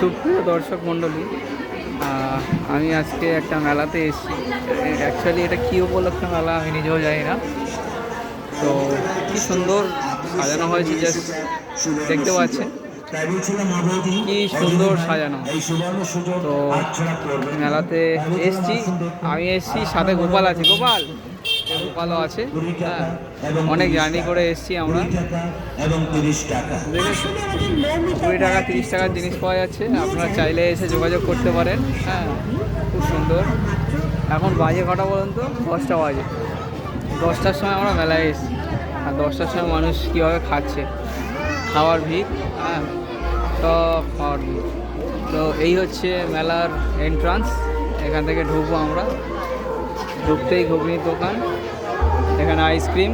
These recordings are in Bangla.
সুপ্রিয় দর্শক মণ্ডলী আমি আজকে একটা মেলাতে এসেছি। অ্যাকচুয়ালি এটা কী উপলক্ষে মেলা আমি নিজেও জানি না। তো কি সুন্দর সাজানো হয়েছে জাস্ট দেখতে পাচ্ছেন। কি সুন্দর সাজানো। তো মেলাতে এসছি। আমি এসছি সাথে গোপাল আছে। গোপাল গোপালও আছে। হ্যাঁ অনেক জার্নি করে এসছি আমরা? কুড়ি টাকা তিরিশ টাকার জিনিস পাওয়া যাচ্ছে। আপনারা চাইলে এসে যোগাযোগ করতে পারেন। হ্যাঁ খুব সুন্দর। এখন বাজে কটা বলুন তো দশটা বাজে। দশটার সময় আমরা মেলায় এসেছি। আর দশটার সময় মানুষ কীভাবে খাচ্ছে? খাওয়ার ভিড়। হ্যাঁ তো খাওয়ার ভিড়। তো এই হচ্ছে মেলার এন্ট্রান্স এখান থেকে ঢুকবো আমরা। ঢুকতেই ঘুগনির দোকান। এখানে আইসক্রিম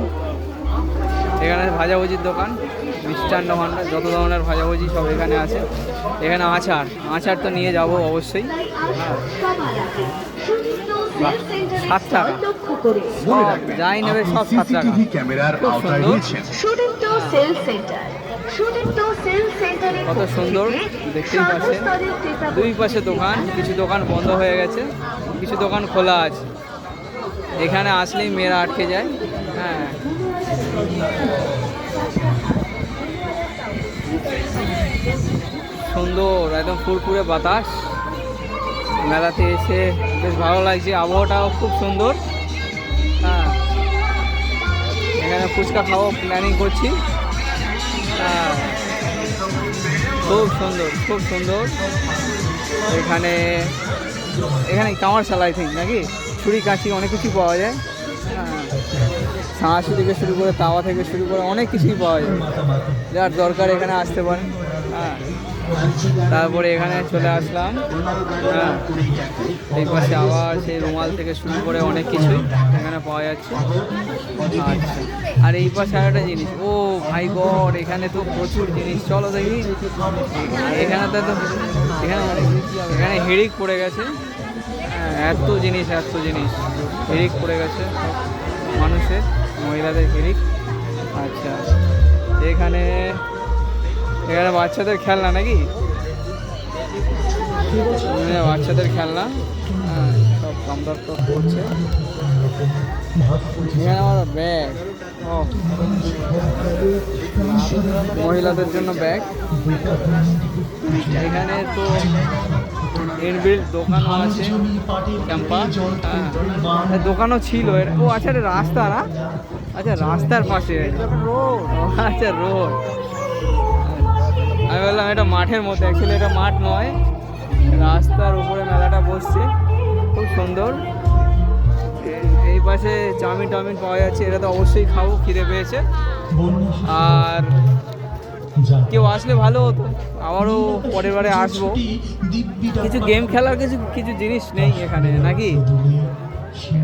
এখানে ভাজাভুজির দোকান মিষ্টান্ন ভাণ্ডার যত ধরনের ভাজাভুজি সব এখানে আছে। এখানে আচার আচার তো নিয়ে যাব অবশ্যই। সাত টাকা। সব যাই নেবে সব সাত টাকা। কত সুন্দর। দেখতেই পাচ্ছেন। দুই পাশে দোকান কিছু দোকান বন্ধ হয়ে গেছে কিছু দোকান খোলা আছে। এখানে আসলেই মেয়েরা আটকে যায়। হ্যাঁ। সুন্দর, একদম ফুরফুরে বাতাস। মেলাতে এসে বেশ ভালো লাগছে, আবহাওয়াটাও খুব সুন্দর। হ্যাঁ। এখানে ফুচকা খাওয়া প্ল্যানিং করছি। হ্যাঁ। খুব সুন্দর খুব সুন্দর। এখানে এখানে কামারশাল আই থিঙ্ক নাকি? ছুরি কাঁচি অনেক কিছুই পাওয়া যায়। হ্যাঁ থেকে শুরু করে, তাওয়া থেকে শুরু করে অনেক কিছুই পাওয়া যায়। যার দরকার এখানে আসতে পারে হ্যাঁ তারপরে এখানে চলে আসলাম। হ্যাঁ এই পাশে আবার সেই রুমাল থেকে শুরু করে অনেক কিছুই এখানে পাওয়া যাচ্ছে। আচ্ছা আর এই পাশে আর একটা জিনিস ও ভাই গড এখানে তো প্রচুর জিনিস চলো দেখি। এখানে তো এখানে এখানে হেড়িক পড়ে গেছে। হ্যাঁ, এত জিনিস এত জিনিস। হেড়িক পড়ে গেছে মানুষের মহিলাদের হেড়িক আচ্ছা এখানে এখানে বাচ্চাদের খেলনা নাকি? বাচ্চাদের খেলনা। হ্যাঁ, সব দাম দর তো করছে। এখানে আমার ব্যাগ। মহিলাদের জন্য ব্যাগ। এখানে তো ইনবিল্ড দোকানও আছে ক্যাম্পা হ্যাঁ দোকানও ছিল। ও আচ্ছা রাস্তা না? আচ্ছা রাস্তার পাশে। আচ্ছা রোড। আমি বললাম এটা মাঠের মধ্যে অ্যাকচুয়ালি এটা মাঠ নয়। রাস্তার উপরে মেলাটা বসছে। খুব সুন্দর। এই পাশে চাউমিন টাউমিন পাওয়া যাচ্ছে। এটা তো অবশ্যই খাব খিদে পেয়েছে। আর কেউ আসলে ভালো হতো। আবারও পরের বারে আসব। কিছু গেম খেলার কিছু কিছু জিনিস নেই এখানে নাকি?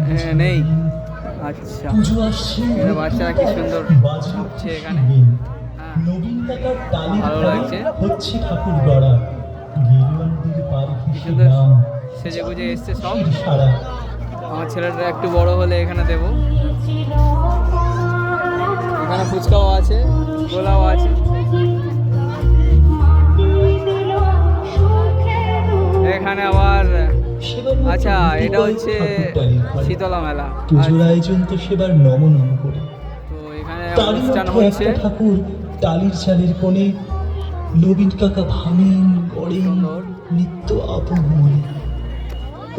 হ্যাঁ, নেই। আচ্ছা। বাচ্চারা কি সুন্দর ঘুরছে এখানে। হ্যাঁ। ভালো লাগছে। হচ্ছে ঠাকুর গড়া। সেজে গুজে এসছে সব। আমার ছেলেটা একটু বড় হলে এখানে দেবো। এখানে ফুচকাও আছে গোলাও আছে। এখানে আবার আচ্ছা এটা হচ্ছে শীতলা মেলা। পুজোর আয়োজন তো সেবার নম নম করে। তো এখানে অনুষ্ঠান হচ্ছে। ঠাকুর টালির চালের কোণে নবীন কাকা ভামেন গড়েন নিত্য আপন মনে।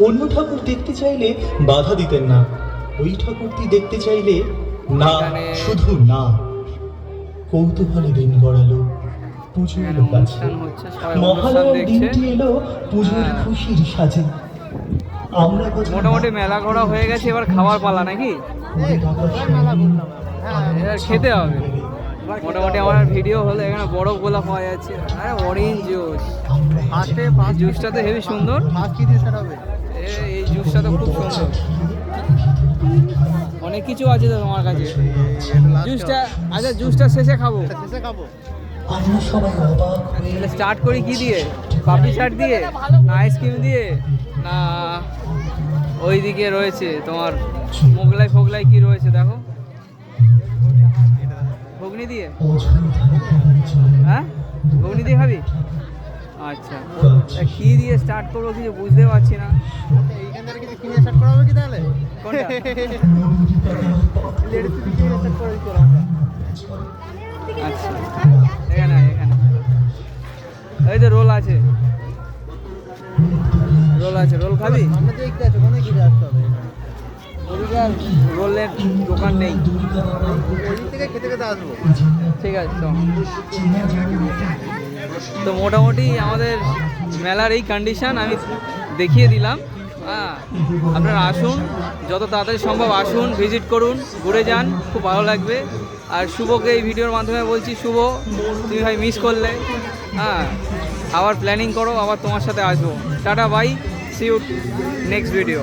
অন্য ঠাকুর দেখতে চাইলে বাধা দিতেন না ওই ঠাকুরটি দেখতে চাইলে না শুধু না। কৌতূহলে দিন গড়ালো পুজোর কাছে। মহালয়ার দিনটি এলো পুজোর হ্যাঁ। খুশির সাজে। আমরা মোটামুটি মেলা ঘোরা হয়ে গেছে এবার খাবার পালা নাকি? খেতে হবে। মোটামুটি আমার ভিডিও হলো এখানে বরফ গোলা পাওয়া যাচ্ছে। আরে অরেঞ্জ জুস জুসটা তো হেবি সুন্দর। এ- এই জুসটা তো খুব সুন্দর। অনেক কিছু আছে তো তোমার কাছে। জুসটা আচ্ছা জুসটা শেষে খাব। আমরা সবাই অবাক হয়ে তাহলে স্টার্ট করি কি দিয়ে? পাপড়ি চাট দিয়ে? না আইসক্রিম দিয়ে? না ওইদিকে রয়েছে তোমার মোগলাই ফোগলাই কি রয়েছে দেখো। ঘুগনি দিয়ে? হ্যাঁ? ঘুগনি দিয়ে খাবি? আচ্ছা তা কি দিয়ে স্টার্ট করব কিছু বুঝতে পারছি না। কিনে কি কিনে আমরা আচ্ছা এখানে এখানে। এই তো রোল আছে। রোল আছে রোল খাবি? তো দেখতে আছে ওখানে ঘিরে আসতে হবে? আর রোলের দোকান নেই। ওই থেকে খেতে খেতে আসব। ঠিক আছে তো তো মোটামুটি আমাদের মেলার এই কন্ডিশন আমি দেখিয়ে দিলাম। হ্যাঁ আপনারা আসুন যত তাড়াতাড়ি সম্ভব আসুন ভিজিট করুন ঘুরে যান খুব ভালো লাগবে। আর শুভকে এই ভিডিওর মাধ্যমে বলছি শুভ তুমি ভাই মিস করলে। হ্যাঁ আবার প্ল্যানিং করো আবার তোমার সাথে আসব। Tata bye see you next video